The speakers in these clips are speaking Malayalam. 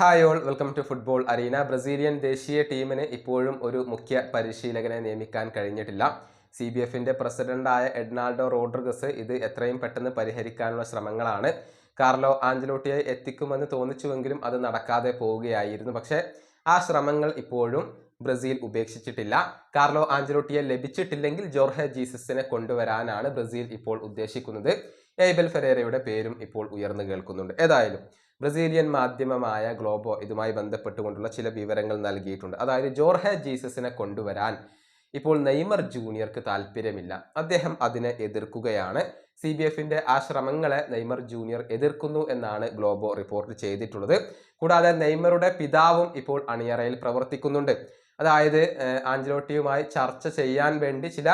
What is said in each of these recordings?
Hi all welcome to Football Arena. Brazilian ദേശീയ ടീമിന് ഇപ്പോഴും ഒരു മുഖ്യ പരിശീലകനെ നിയമിക്കാൻ കഴിഞ്ഞിട്ടില്ല. സി ബി എഫിന്റെ പ്രസിഡന്റായ എഡ്നാൾഡോ റോഡ്രിഗസ് ഇത് എത്രയും പെട്ടെന്ന് പരിഹരിക്കാനുള്ള ശ്രമങ്ങളാണ്. കാർലോ ആഞ്ചലോട്ടിയെ എത്തിക്കുമെന്ന് തോന്നിച്ചുവെങ്കിലും അത് നടക്കാതെ പോവുകയായിരുന്നു. പക്ഷേ ആ ശ്രമങ്ങൾ ഇപ്പോഴും ബ്രസീൽ ഉപേക്ഷിച്ചിട്ടില്ല. കാർലോ ആഞ്ചലോട്ടിയെ ലഭിച്ചിട്ടില്ലെങ്കിൽ ജോർഹെ ജീസസിനെ കൊണ്ടുവരാനാണ് ബ്രസീൽ ഇപ്പോൾ ഉദ്ദേശിക്കുന്നത്. എയ്ബൽ ഫെരേറയുടെ പേരും ഇപ്പോൾ ഉയർന്നു കേൾക്കുന്നുണ്ട്. ഏതായാലും ബ്രസീലിയൻ മാധ്യമമായ ഗ്ലോബോ ഇതുമായി ബന്ധപ്പെട്ടുകൊണ്ടുള്ള ചില വിവരങ്ങൾ നൽകിയിട്ടുണ്ട്. അതായത് ജോർഹെ ജീസസിനെ കൊണ്ടുവരാൻ ഇപ്പോൾ നെയ്മർ ജൂനിയർക്ക് താല്പര്യമില്ല അദ്ദേഹം അതിനെ എതിർക്കുകയാണ്. സി ബി എഫിന്റെ ആ ശ്രമങ്ങളെ നെയ്മർ ജൂനിയർ എതിർക്കുന്നു എന്നാണ് ഗ്ലോബോ റിപ്പോർട്ട് ചെയ്തിട്ടുള്ളത്. കൂടാതെ നെയ്മറുടെ പിതാവും ഇപ്പോൾ അണിയറയിൽ പ്രവർത്തിക്കുന്നുണ്ട്. അതായത് ആഞ്ചലോട്ടിയുമായി ചർച്ച ചെയ്യാൻ വേണ്ടി ചില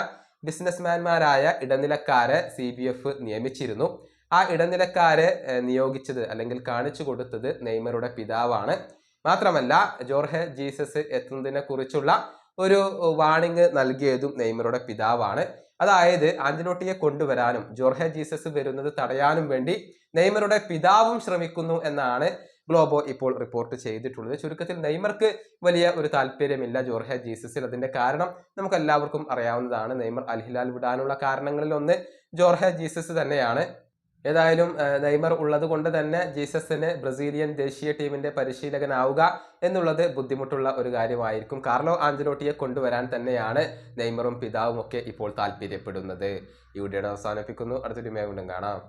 ബിസിനസ്മാൻമാരായ ഇടനിലക്കാരെ സി ബി എഫ് നിയമിച്ചിരുന്നു. ആ ഇടനിലക്കാരെ നിയോഗിച്ചത് അല്ലെങ്കിൽ കാണിച്ചു കൊടുത്തത് നെയ്മറുടെ പിതാവാണ്. മാത്രമല്ല ജോർഹെ ജീസസ് എത്തുന്നതിനെ കുറിച്ചുള്ള ഒരു വാണിംഗ് നൽകിയതും നെയ്മറുടെ പിതാവാണ്. അതായത് ആന്റിനോട്ടിയെ കൊണ്ടുവരാനും ജോർഹെ ജീസസ് വരുന്നത് തടയാനും വേണ്ടി നെയ്മറുടെ പിതാവും ശ്രമിക്കുന്നു എന്നാണ് ഗ്ലോബോ ഇപ്പോൾ റിപ്പോർട്ട് ചെയ്തിട്ടുള്ളത്. ചുരുക്കത്തിൽ നെയ്മർക്ക് വലിയ ഒരു താല്പര്യമില്ല ജോർഹെ ജീസസിൽ. അതിന്റെ കാരണം നമുക്ക് എല്ലാവർക്കും അറിയാവുന്നതാണ്. നെയ്മർ അൽഹിലാൽ വിടാനുള്ള കാരണങ്ങളിൽ ഒന്ന് ജോർഹെ ജീസസ് തന്നെയാണ്. ഏതായാലും നെയ്മർ ഉള്ളത് കൊണ്ട് തന്നെ ജീസസിന് ബ്രസീലിയൻ ദേശീയ ടീമിന്റെ പരിശീലകനാവുക എന്നുള്ളത് ബുദ്ധിമുട്ടുള്ള ഒരു കാര്യമായിരിക്കും. കാർലോ ആഞ്ചലോട്ടിയെ കൊണ്ടുവരാൻ തന്നെയാണ് നെയ്മറും പിതാവും ഒക്കെ ഇപ്പോൾ താല്പര്യപ്പെടുന്നത്. ഈ വീഡിയോയുടെ അവസാനിപ്പിക്കുന്നു. അടുത്തൊരു വീണ്ടും കാണാം.